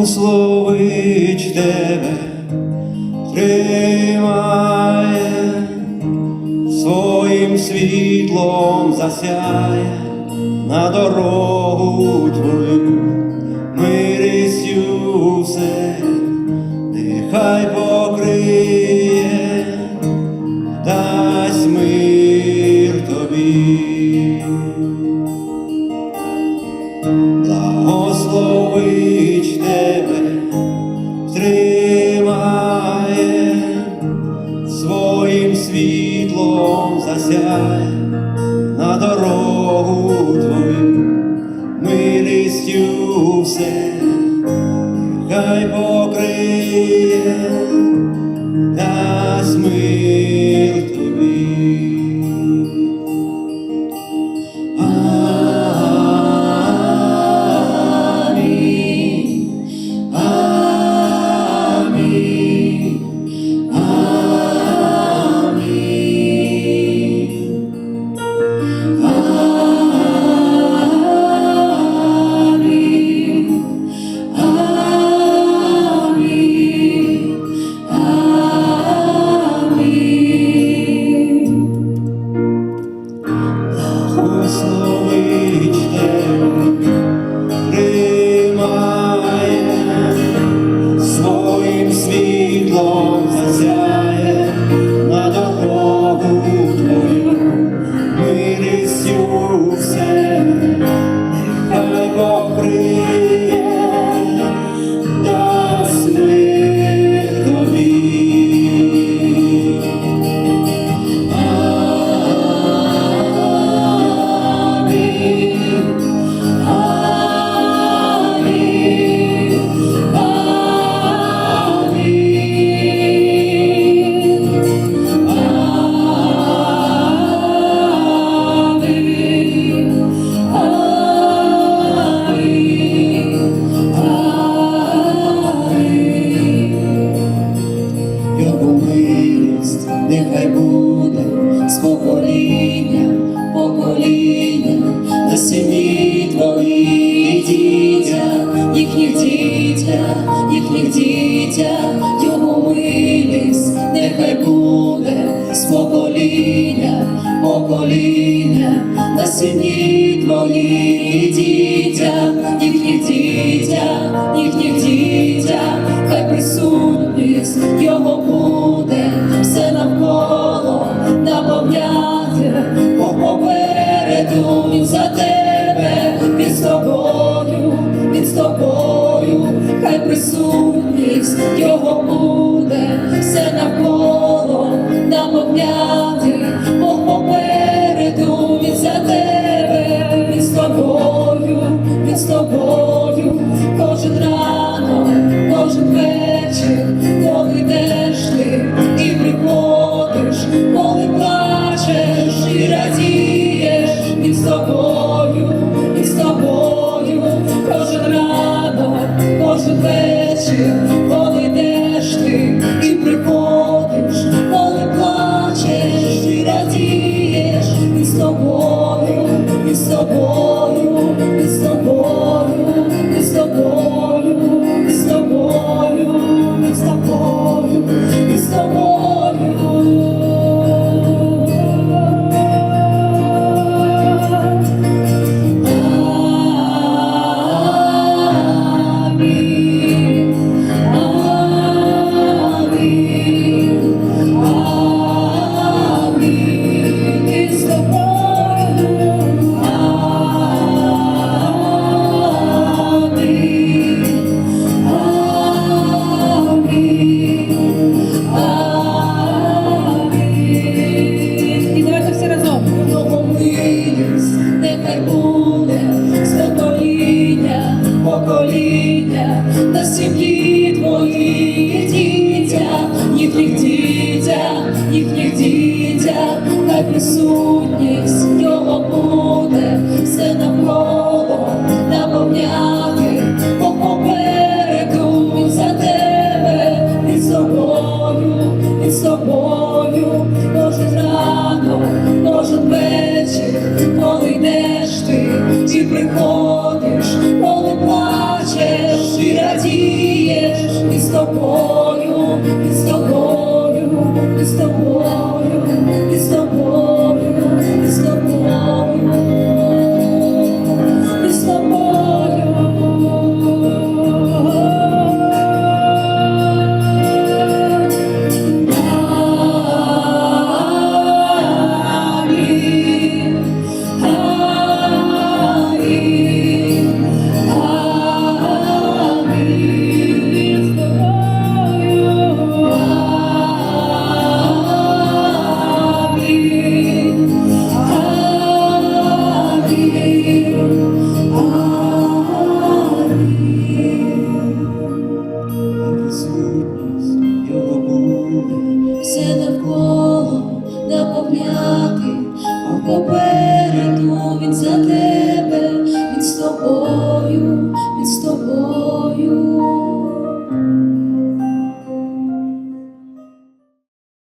Услович тебе тримає, своїм світлом засяє на дорогу. Твою. тримає, своїм світлом засяй на дорогу твою, милістю все, хай покриє нас ми. покоління, на сині твої дітя, їхні дітя, їхні дітя, хай присутність його буде, все навколо наповняти, бо попереду він за тебе, він з тобою, він з тобою, хай присутність його буде.